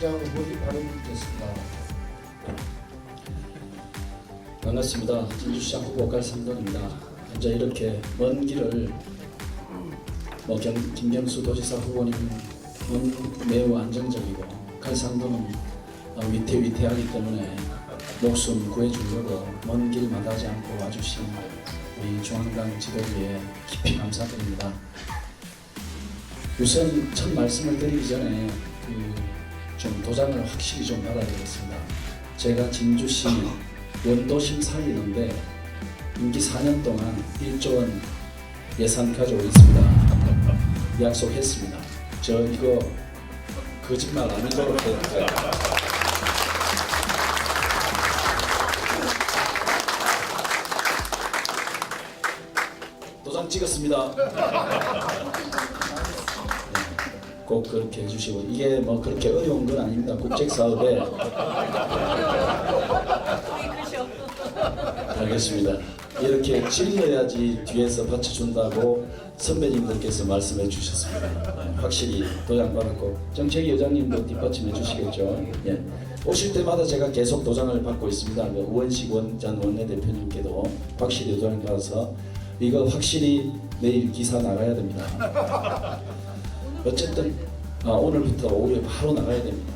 시장 후보이 발언됐습니다. 반갑습니다. 진주시장 후보 갈삼동입니다. 현재 이렇게 먼 길을 뭐 경, 김경수 도지사 후보님은 매우 안정적이고 갈상도는 위태위태하기 때문에 목숨 구해주려고 먼 길 마다하지 않고 와주신 우리 중앙당 지도부에 깊이 감사드립니다. 우선 첫 말씀을 드리기 전에 그 좀 도장을 확실히 좀 받아야 되겠습니다. 제가 진주시 원도심 살리는데 임기 4년 동안 1조 원 예산 가지고 있습니다. 약속했습니다. 저 이거 거짓말 아니도록 해요. 도장 찍었습니다. 꼭 그렇게 해주시고 이게 뭐 그렇게 어려운 건 아닙니다. 국책 사업에 알겠습니다. 이렇게 질러야지 뒤에서 받쳐준다고 선배님들께서 말씀해 주셨습니다. 네, 확실히 도장 받았고 정책위 의장님도 뒷받침해 주시겠죠. 예. 오실 때마다 제가 계속 도장을 받고 있습니다. 그 우원식 원전 원내대표님께도 확실히 도장 받아서 이거 확실히 내일 기사 나가야 됩니다. 어쨌든 아, 오늘부터 오후에 바로 나가야 됩니다.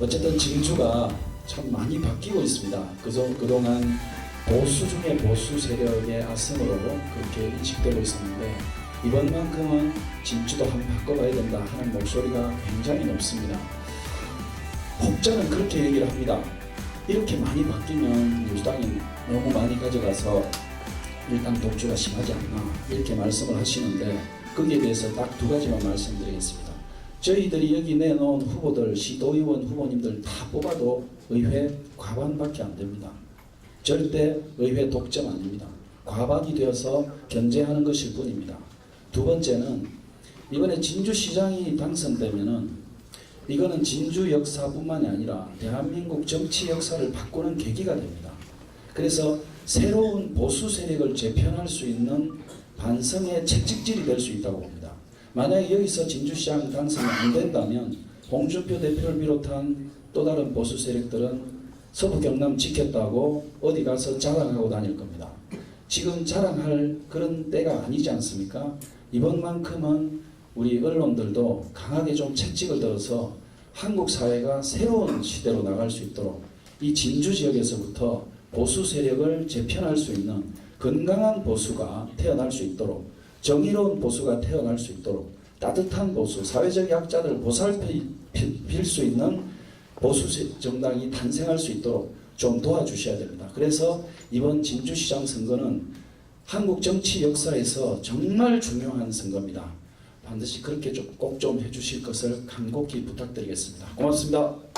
어쨌든 진주가 참 많이 바뀌고 있습니다. 그저 그동안 보수 중에 보수 세력의 아성으로 그렇게 인식되고 있었는데 이번만큼은 진주도 한번 바꿔봐야 된다 하는 목소리가 굉장히 높습니다. 혹자는 그렇게 얘기를 합니다. 이렇게 많이 바뀌면 민주당이 너무 많이 가져가서 일단 독주가 심하지 않나 이렇게 말씀을 하시는데 거기에 대해서 딱 두 가지만 말씀드리겠습니다. 저희들이 여기 내놓은 후보들 시도의원 후보님들 다 뽑아도 의회 과반밖에 안 됩니다. 절대 의회 독점 아닙니다. 과반이 되어서 견제하는 것일 뿐입니다. 두 번째는 이번에 진주시장이 당선되면은 이거는 진주 역사뿐만이 아니라 대한민국 정치 역사를 바꾸는 계기가 됩니다. 그래서 새로운 보수 세력을 재편할 수 있는 반성의 채찍질이 될 수 있다고 봅니다. 만약에 여기서 진주시장 당선이 안 된다면 홍준표 대표를 비롯한 또 다른 보수 세력들은 서부 경남 지켰다고 어디 가서 자랑하고 다닐 겁니다. 지금 자랑할 그런 때가 아니지 않습니까? 이번만큼은 우리 언론들도 강하게 좀 채찍을 들어서 한국 사회가 새로운 시대로 나갈 수 있도록 이 진주 지역에서부터 보수 세력을 재편할 수 있는 건강한 보수가 태어날 수 있도록 정의로운 보수가 태어날 수 있도록 따뜻한 보수, 사회적 약자들 보살필 수 있는 보수 정당이 탄생할 수 있도록 좀 도와주셔야 됩니다. 그래서 이번 진주시장 선거는 한국 정치 역사에서 정말 중요한 선거입니다. 반드시 그렇게 꼭 좀 해주실 것을 간곡히 부탁드리겠습니다. 고맙습니다.